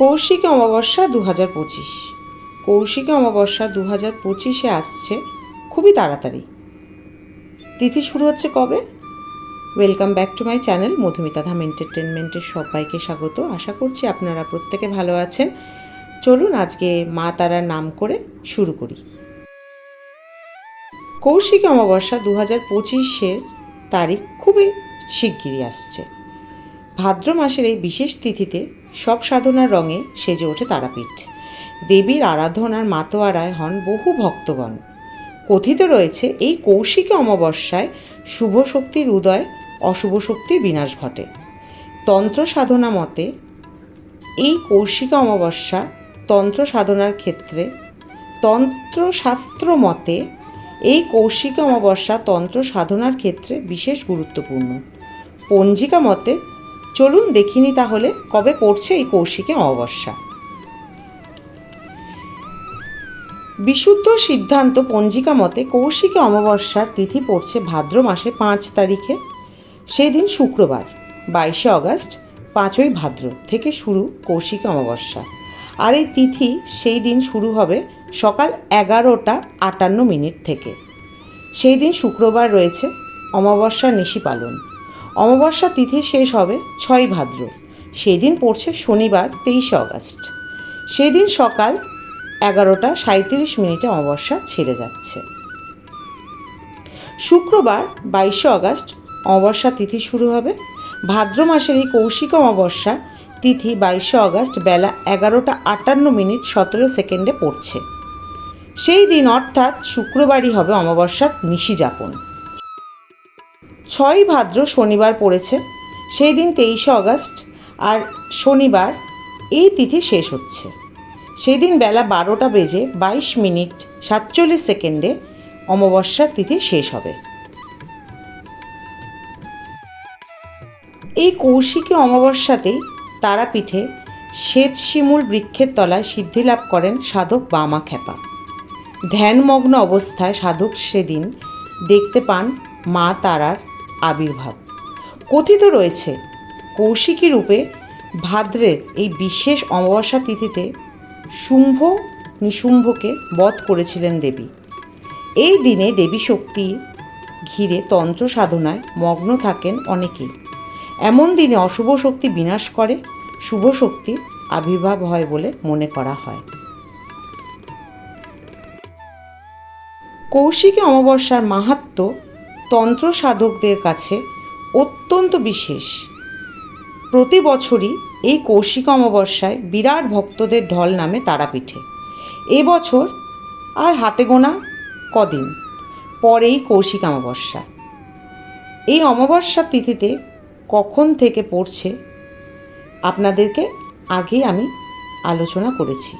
কৌশিকী অমাবস্যা দু হাজার পঁচিশ। কৌশিকী অমাবস্যা দু হাজার পঁচিশে আসছে খুবই তাড়াতাড়ি। তিথি শুরু হচ্ছে কবে? Welcome back to my channel Madhumita Dham এন্টারটেনমেন্টের সবাইকে স্বাগত। আশা করছি আপনারা প্রত্যেকে ভালো আছেন। চলুন আজকে মা তারার নাম করে শুরু করি। কৌশিকী অমাবস্যা দু হাজার পঁচিশের তারিখ খুবই শিগগিরই আসছে। ভাদ্র মাসের এই বিশেষ তিথিতে সব সাধনার রঙে সেজে ওঠে তারাপীঠ। দেবীর আরাধনার মাতোয়ারায় হন বহু ভক্তগণ। কথিত রয়েছে, এই কৌশিকী অমাবস্যায় শুভ শক্তির উদয়, অশুভ শক্তির বিনাশ ঘটে। তন্ত্র সাধনা মতে, এই কৌশিক অমাবস্যা তন্ত্র সাধনার ক্ষেত্রে তন্ত্রশাস্ত্র মতে, এই কৌশিক অমাবস্যা তন্ত্র সাধনার ক্ষেত্রে বিশেষ গুরুত্বপূর্ণ। পঞ্জিকা মতে চলুন দেখিনি তাহলে কবে পড়ছে এই কৌশিকে অমাবস্যা। বিশুদ্ধ সিদ্ধান্ত পঞ্জিকা মতে কৌশিকী অমাবস্যার তিথি পড়ছে ভাদ্র মাসে পাঁচ তারিখে সেই দিন শুক্রবার, বাইশে অগস্ট, পাঁচই ভাদ্র থেকে শুরু কৌশিকী অমাবস্যা। আর এই তিথি সেই দিন শুরু হবে সকাল এগারোটা আটান্ন মিনিট থেকে। সেই দিন শুক্রবার রয়েছে অমাবস্যা নিশি পালন। অমাবস্যা তিথি শেষ হবে ছয় ভাদ্র। সেই দিন পড়ছে শনিবার, তেইশে অগস্ট। সেই দিন সকাল এগারোটা সাঁত্রিশ মিনিটে অমাবস্যা ছেড়ে যাচ্ছে। শুক্রবার, বাইশে অগস্ট, অমাবস্যা তিথি শুরু হবে। ভাদ্র মাসের এই কৌশিক অমাবস্যা তিথি বাইশে অগস্ট বেলা এগারোটা আটান্ন মিনিট সতেরো সেকেন্ডে পড়ছে। সেই দিন অর্থাৎ শুক্রবারই হবে অমাবস্যার নিশি যাপন ছয় ভাদ্র শনিবার পড়েছে। সেই দিন তেইশে অগস্ট, আর শনিবার এই তিথি শেষ হচ্ছে। সেই দিন বেলা বারোটা বেজে বাইশ মিনিট সাতচল্লিশ সেকেন্ডে অমাবস্যার তিথি শেষ হবে। এই কৌশিকী অমাবস্যাতেই তারাপীঠে শ্বেত শিমুল বৃক্ষের তলায় সিদ্ধিলাভ করেন সাধক বামা খ্যাপা। ধ্যানমগ্ন অবস্থায় সাধক সেদিন দেখতে পান মা তারার আবির্ভাব। কথিত রয়েছে, কৌশিকী রূপে ভাদ্রের এই বিশেষ অমাবস্যা তিথিতে শুম্ভ নিশুম্ভকে বধ করেছিলেন দেবী। এই দিনে দেবী শক্তি ঘিরে তন্ত্র সাধনায় মগ্ন থাকেন অনেকেই। এমন দিনে অশুভ শক্তি বিনাশ করে, শুভ শক্তি আবির্ভাব হয় বলে মনে করা হয়। কৌশিকী অমাবস্যার মাহাত্ম তন্ত্র সাধকদের কাছে অত্যন্ত বিশেষ। প্রতি বছরই এই কৌশিক অমাবস্যায় বিরাট ভক্তদের ঢল নামে তারাপীঠে। এবছর আর হাতে গোনা কদিন পরেই কৌশিক অমাবস্যা। এই অমাবস্যা তিথিতে কখন থেকে পড়ছে আপনাদেরকে আগে আমি আলোচনা করেছি।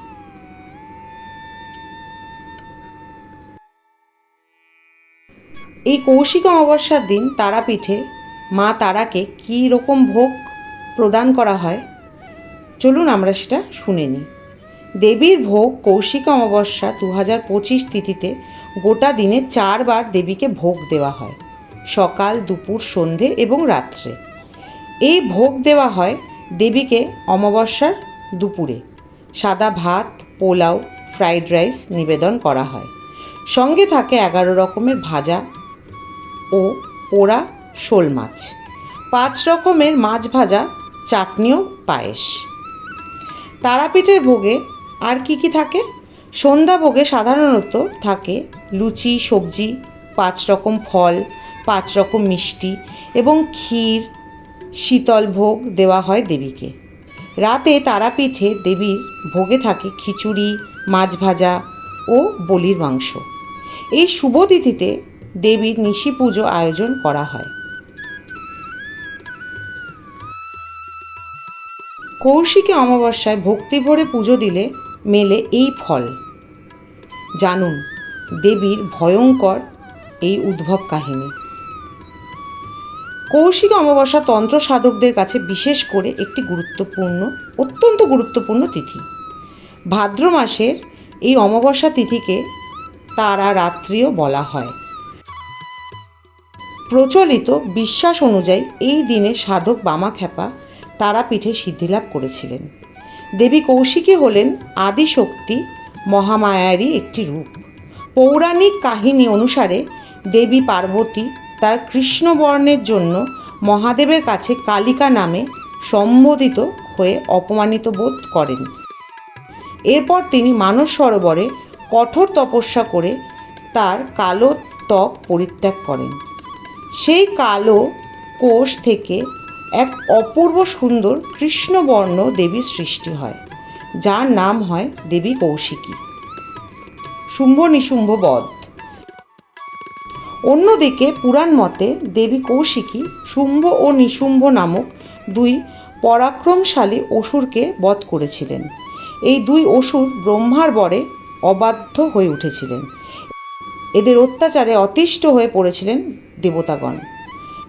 এই কৌশিক অমাবস্যার দিন তারাপীঠে মা তারাকে কী রকম ভোগ প্রদান করা হয়? চলুন আমরা সেটা শুনে নিই। দেবীর ভোগ কৌশিক অমাবস্যা দু হাজার পঁচিশ তিথিতে গোটা দিনে চারবার দেবীকে ভোগ দেওয়া হয়, সকাল, দুপুর, সন্ধে এবং রাত্রে। এই ভোগ দেওয়া হয় দেবীকে অমাবস্যার দুপুরে। সাদা ভাত, পোলাও, ফ্রাইড রাইস নিবেদন করা হয়। সঙ্গে থাকে এগারো রকমের ভাজা ও পোড়া শোল মাছ। পাঁচ রকমের মাছ ভাজা, চাটনিও পায়েস। তারাপীঠের ভোগে আর কি কি থাকে? সন্ধ্যা ভোগে সাধারণত থাকে লুচি, সবজি, পাঁচ রকম ফল, পাঁচ রকম মিষ্টি এবং ক্ষীর, শীতল ভোগ দেওয়া হয় দেবীকে। রাতে তারাপীঠে দেবীর ভোগে থাকে খিচুড়ি, মাছ ভাজা ও বলির মাংস। এই শুভ তিথিতে দেবীর নিশি পুজো আয়োজন করা হয়। কৌশিকী অমাবস্যায় ভক্তি ভরে পুজো দিলে মেলে এই ফল। জানুন, দেবীর ভয়ঙ্কর এই উদ্ভব কাহিনী। কৌশিক অমাবস্যা তন্ত্র সাধকদের কাছে বিশেষ করে একটি গুরুত্বপূর্ণ, অত্যন্ত গুরুত্বপূর্ণ তিথি। ভাদ্র মাসের এই অমাবস্যা তিথিকে তারা রাত্রিও বলা হয়। প্রচলিত বিশ্বাস অনুযায়ী এই দিনে সাধক বামা খ্যাপা তারাপীঠে সিদ্ধিলাভ করেছিলেন। দেবী কৌশিকী হলেন আদিশক্তি মহামায়ারই একটি রূপ। পৌরাণিক কাহিনী অনুসারে দেবী পার্বতী তার কৃষ্ণবর্ণের জন্য মহাদেবের কাছে কালিকা নামে সম্বোধিত হয়ে অপমানিত বোধ করেন। এরপর তিনি মানস সরোবরে কঠোর তপস্যা করে তার কালো ত্বক পরিত্যাগ করেন। সেই কালো কোষ থেকে এক অপূর্ব সুন্দর কৃষ্ণবর্ণ দেবীর সৃষ্টি হয়, যার নাম হয় দেবী কৌশিকী। শুম্ভ নিশুম্ভ বধ। অন্যদিকে পুরাণ মতে দেবী কৌশিকী শুম্ভ ও নিশুম্ভ নামক দুই পরাক্রমশালী অসুরকে বধ করেছিলেন। এই দুই অসুর ব্রহ্মার বরে অবাধ্য হয়ে উঠেছিলেন। এদের অত্যাচারে অতিষ্ঠ হয়ে পড়েছিলেন দেবতাগণ।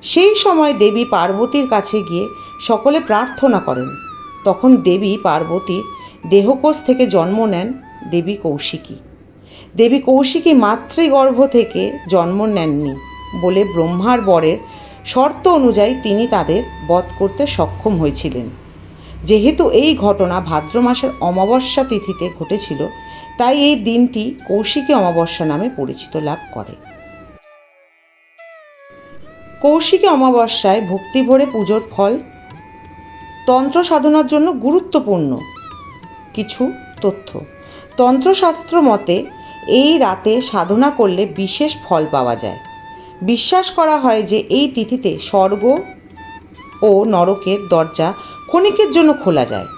সেই সময় দেবী পার্বতীর কাছে গিয়ে সকলে প্রার্থনা করেন। তখন দেবী পার্বতী দেহকোষ থেকে জন্ম নেন দেবী কৌশিকী। দেবী কৌশিকী মাতৃগর্ভ থেকে জন্ম নেননি বলে ব্রহ্মার বরের শর্ত অনুযায়ী তিনি তাদের বধ করতে সক্ষম হয়েছিলেন। যেহেতু এই ঘটনা ভাদ্র মাসের অমাবস্যা তিথিতে ঘটেছিল তাই এই দিনটি কৌশিকী অমাবস্যা নামে পরিচিত লাভ করে। কৌশিকী অমাবস্যায় ভক্তি ভরে পুজোর ফল, তন্ত্র সাধনার জন্য গুরুত্বপূর্ণ কিছু তথ্য। তন্ত্রশাস্ত্র মতে, এই রাতে সাধনা করলে বিশেষ ফল পাওয়া যায়। বিশ্বাস করা হয় যে এই তিথিতে স্বর্গ ও নরকের দরজা ক্ষণিকের জন্য খোলা যায়।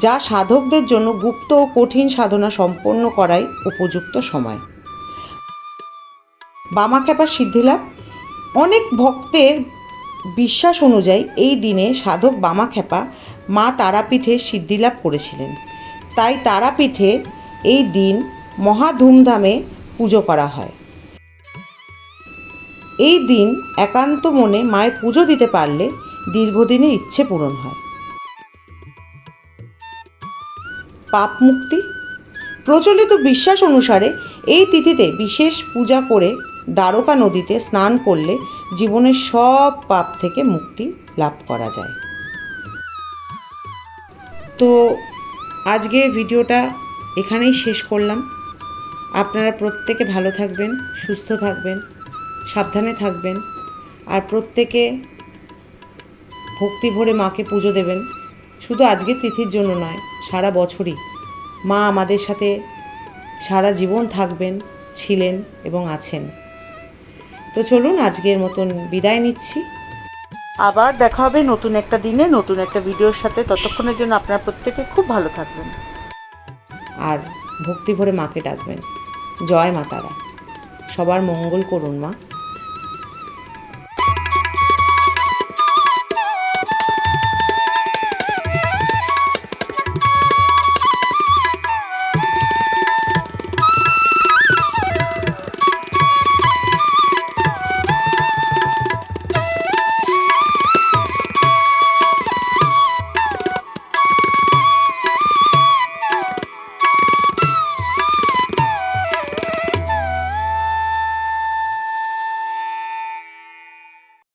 যা সাধকদের জন্য গুপ্ত ও কঠিন সাধনা সম্পন্ন করাই উপযুক্ত সময়। বামাখ্যাপার সিদ্ধিলাভ, অনেক ভক্তের বিশ্বাস অনুযায়ী এই দিনে সাধক বামাখ্যাপা মা তারাপীঠে সিদ্ধিলাভ করেছিলেন। তাই তারাপীঠে এই দিন মহা ধুমধামে পুজো করা হয়। এই দিন একান্ত মনে মায়ের পুজো দিতে পারলে দীর্ঘদিনের ইচ্ছে পূরণ হয়। পাপ মুক্তি প্রচলিত বিশ্বাস অনুসারে এই তিথিতে বিশেষ পূজা করে দ্বারকা নদীতে স্নান করলে জীবনের সব পাপ থেকে মুক্তি লাভ করা যায়। তো আজকের ভিডিওটা এখানেই শেষ করলাম। আপনারা প্রত্যেকে ভালো থাকবেন, সুস্থ থাকবেন, সাবধানে থাকবেন, আর প্রত্যেকে ভক্তি ভরে মাকে পুজো দেবেন। শুধু আজকের তিথির জন্য নয় সারা বছরই। মা আমাদের সাথে সারা জীবন থাকবেন ছিলেন এবং আছেন। তো চলুন আজকের মতন বিদায় নিচ্ছি। আবার দেখা হবে নতুন একটা দিনে নতুন একটা ভিডিওর সাথে। ততক্ষণের জন্য আপনারা প্রত্যেকে খুব ভালো থাকবেন। আর ভক্তি ভরে মাকে ডাকবেন। জয় মাতারা সবার মঙ্গল করুন মা।